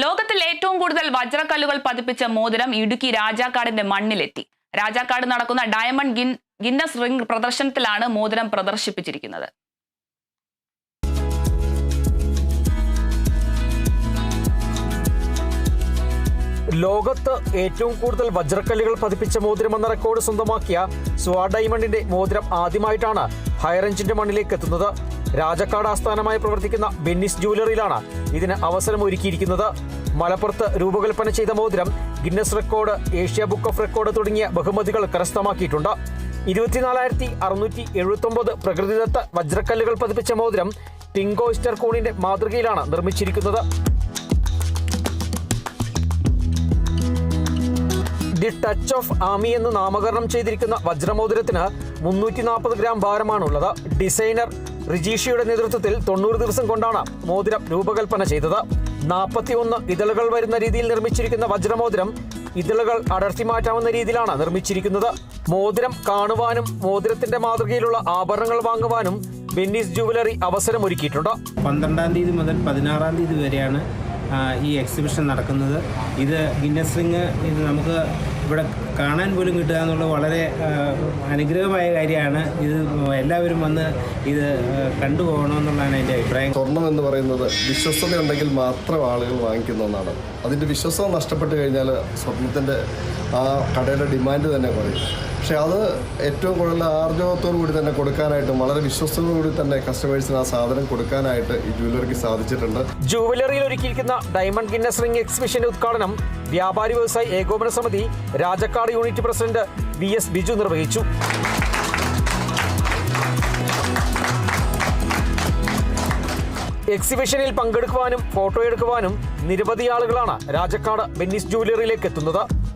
ലോകത്തിൽ ഏറ്റവും കൂടുതൽ വജ്രക്കല്ലുകൾ പതിപ്പിച്ച മോതിരം ഇടുക്കി രാജാക്കാടിന്റെ മണ്ണിലെത്തി. രാജാക്കാട് നടക്കുന്ന ഡയമണ്ട് ഗിൻ ഗിന്നസ് റിംഗ് പ്രദർശനത്തിലാണ് മോതിരം പ്രദർശിപ്പിച്ചിരിക്കുന്നത്. ലോകത്ത് ഏറ്റവും കൂടുതൽ വജ്രക്കല്ലുകൾ പതിപ്പിച്ച മോതിരം എന്ന റെക്കോർഡ് സ്വന്തമാക്കിയ സ്വാ ഡയമണ്ടിന്റെ മോതിരം ആദ്യമായിട്ടാണ് ഹൈറേഞ്ചിന്റെ മണ്ണിലേക്ക് എത്തുന്നത്. രാജക്കാട് ആസ്ഥാനമായി പ്രവർത്തിക്കുന്ന ബെന്നിസ് ജുവലറിയിലാണ് ഇതിന് അവസരമൊരുക്കിയിരിക്കുന്നത്. മലപ്പുറത്ത് രൂപകൽപ്പന ചെയ്ത മോതിരം Guinness record Asia book of record തുടങ്ങിയ ബഹുമതികൾ കരസ്ഥമാക്കിയിട്ടുണ്ട്. ഇരുപത്തിനാലായിരത്തി അറുന്നൂറ്റി എഴുപത്തൊമ്പത് പ്രകൃതിദത്ത വജ്രക്കല്ലുകൾ പതിപ്പിച്ച മോതിരം പിങ്കോ ഇസ്റ്റർ കൂണിന്റെ മാതൃകയിലാണ് നിർമ്മിച്ചിരിക്കുന്നത്. ദി ടച്ച് ഓഫ് ആമി എന്ന് നാമകരണം ചെയ്തിരിക്കുന്ന വജ്രമോതിരത്തിന് മുന്നൂറ്റി നാൽപ്പത് ഗ്രാം ഭാരമാണുള്ളത്. ഡിസൈനർ റിജീഷയുടെ നേതൃത്വത്തിൽ തൊണ്ണൂറ് ദിവസം കൊണ്ടാണ് മോതിരം രൂപകൽപ്പന ചെയ്തത്. നാൽപ്പത്തി ഒന്ന് ഇതളുകൾ വരുന്ന രീതിയിൽ നിർമ്മിച്ചിരിക്കുന്ന വജ്രമോതിരം ഇതളുകൾ അടർത്തി മാറ്റാവുന്ന രീതിയിലാണ് നിർമ്മിച്ചിരിക്കുന്നത്. മോതിരം കാണുവാനും മോതിരത്തിന്റെ മാതൃകയിലുള്ള ആഭരണങ്ങൾ വാങ്ങുവാനും ബെന്നീസ് ജുവലറി അവസരമൊരുക്കിയിട്ടുണ്ട്. പന്ത്രണ്ടാം തീയതി മുതൽ പതിനാറാം തീയതി വരെയാണ് ഈ എക്സിബിഷൻ നടക്കുന്നത്. ഇത് ഗിന്നസ് റിങ് ഇത് നമുക്ക് ഇവിടെ കാണാൻ പോലും കിട്ടുക എന്നുള്ളത് വളരെ അനുഗ്രഹമായ കാര്യമാണ്. ഇത് എല്ലാവരും വന്ന് ഇത് കണ്ടുപോകണമെന്നുള്ളതാണ് എന്റെ അഭിപ്രായം. സ്വർണം എന്ന് പറയുന്നത് വിശ്വസത ഉണ്ടെങ്കിൽ മാത്രം ആളുകൾ വാങ്ങിക്കുന്ന ഒന്നാണ്. അതിന്റെ വിശ്വസം നഷ്ടപ്പെട്ട് കഴിഞ്ഞാൽ സ്വർണത്തിന്റെ ആ കടയുടെ ഡിമാൻഡ് തന്നെ കുറയും. പക്ഷേ അത് ഏറ്റവും കൂടുതൽ ആർജവത്തോടു കൂടി തന്നെ കൊടുക്കാനായിട്ടും വളരെ വിശ്വസ്തയോടു കൂടി തന്നെ കസ്റ്റമേഴ്സിന് ആ സാധനം കൊടുക്കാനായിട്ട് ഈ ജ്വല്ലറിക്ക് സാധിച്ചിട്ടുണ്ട്. ജുവലറിയിൽ ഒരുക്കിയിരിക്കുന്ന ഡയമണ്ട് ഗിന്നസ് റിംഗ് എക്സിബിഷന്റെ ഉദ്ഘാടനം വ്യാപാരി വ്യവസായി ഏകോപന സമിതി Rajakkad unit president V S Biju നിർവഹിച്ചു. എക്സിബിഷനിൽ പങ്കെടുക്കുവാനും ഫോട്ടോ എടുക്കുവാനും നിരവധി ആളുകളാണ് രാജക്കാട് ബെന്നിസ് ജുവലറിയിലേക്ക് എത്തുന്നത്.